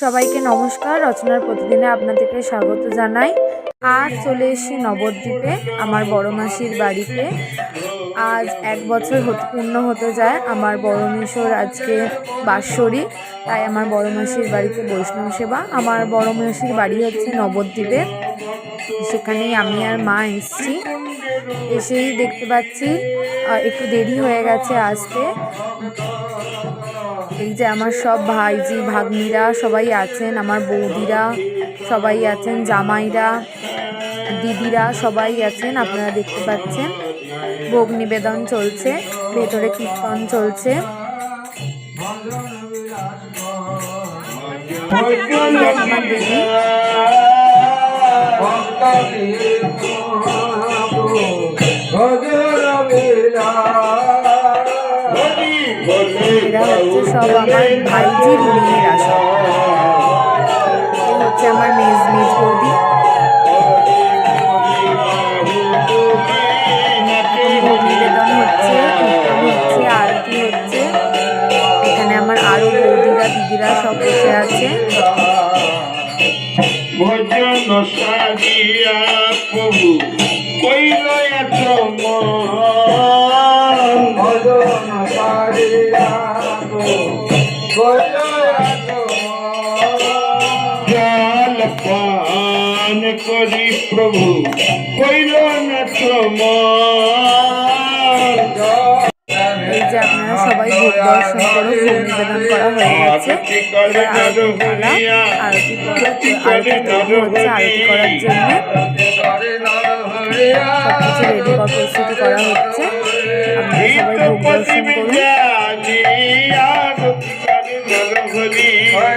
সবাইকে নমস্কার। রচনার প্রতিদিনে আপনাদেরকে স্বাগত জানাই। আর চলে এসেছি নবদ্বীপে, আমার বড় মাসির বাড়িতে। আজ এক বছর পূর্ণ হতে যায় আমার বড় মেশোর আজকে বাৎসরী তাই আমার বড় মাসির বাড়িতে বৈষ্ণব সেবা। আমার বড় মাসির বাড়ি হচ্ছে নবদ্বীপে। সেখানেই আমি আর মা এসেছি। এসেই দেখতে পাচ্ছি একটু দেরি হয়ে গেছে আসতে। এই যে আমার সব ভাইজি ভাগ্নিরা সবাই আছেন আমার বৌদিরা সবাই আছেন জামাইরা দিদিরা সবাই আছেন আপনারা দেখতে পাচ্ছেন ভোগ নিবেদন চলছে ভেতরে কীর্তন চলছে আমার দিদি এরা হচ্ছে সব আমার ভাইজির মেয়েরা সব। হচ্ছে আমার মেজ মেজ বৌদি। হচ্ছে, আরতি হচ্ছে। এখানে আমার আরও বৌদিরা, দিদিরা সব বসে আছে। ভজন সাজিয়া প্রভু, কইল জল পান করি প্রভু কইল না এই যে আপনারা সবাই ভোগ দর্শন করে ভোগ নিবেদন করা হয়ে গেছে। আরতি হচ্ছে করার জন্য। সবকিছু রেডি করা প্রস্তুতি করা হচ্ছে। আপনারা সবাই ভোগ দর্শন করুন।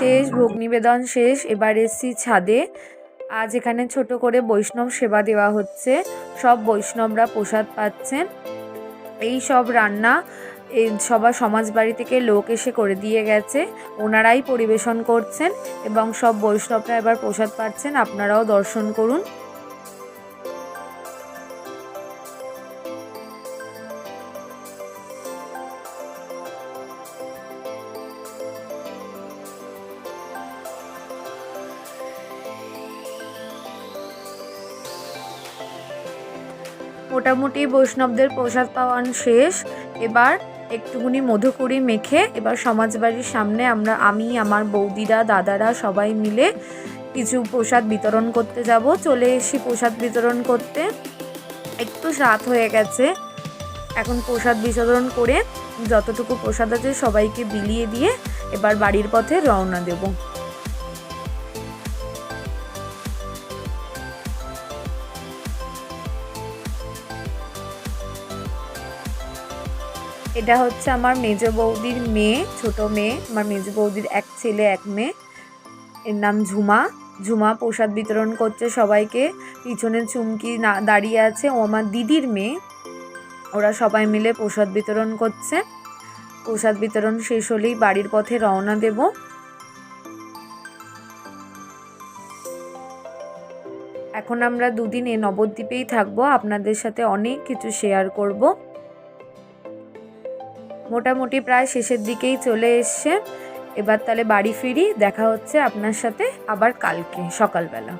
শেষ ভোগ নিবেদন শেষ, এবার এসছি ছাদে। আজ এখানে ছোট করে বৈষ্ণব সেবা দেওয়া হচ্ছে। সব বৈষ্ণবরা প্রসাদ পাচ্ছেন। এই সব রান্না এই সবার সমাজ বাড়ি থেকে লোক এসে করে দিয়ে গেছে। ওনারাই পরিবেশন করছেন এবং সব বৈষ্ণবরা এবার প্রসাদ পাচ্ছেন। আপনারাও দর্শন করুন। মোটামুটি বৈষ্ণবদের প্রসাদ পাওয়ান শেষ। এবার একটুকুনি মধুকুড়ি মেখে এবার সমাজবাড়ির সামনে আমরা, আমি, আমার বৌদিরা, দাদারা সবাই মিলে কিছু প্রসাদ বিতরণ করতে যাব। চলে এসেছি প্রসাদ বিতরণ করতে। একটু রাত হয়ে গেছে। এখন প্রসাদ বিতরণ করে যতটুকু প্রসাদ আছে সবাইকে বিলিয়ে দিয়ে এবার বাড়ির পথে রওনা দেবো। এটা হচ্ছে আমার মেজ বৌদির মেয়ে, ছোট মেয়ে। আমার মেজ বৌদির এক ছেলে, এক মেয়ে। এর নাম ঝুমা। ঝুমা প্রসাদ বিতরণ করছে সবাইকে। পিছনে চুমকি না, দাঁড়িয়ে আছে। ও আমার দিদির মেয়ে। ওরা সবাই মিলে প্রসাদ বিতরণ করছে। প্রসাদ বিতরণ শেষ হলেই বাড়ির পথে রওনা দেব। এখন আমরা দুদিন এ নবদ্বীপেই থাকব। আপনাদের সাথে অনেক কিছু শেয়ার করব। মোটামুটি প্রায় শেষের দিকেই চলে এসছে। এবার তাহলে বাড়ি ফিরি, দেখা হচ্ছে আপনার সাথে আবার কালকে সকালবেলা।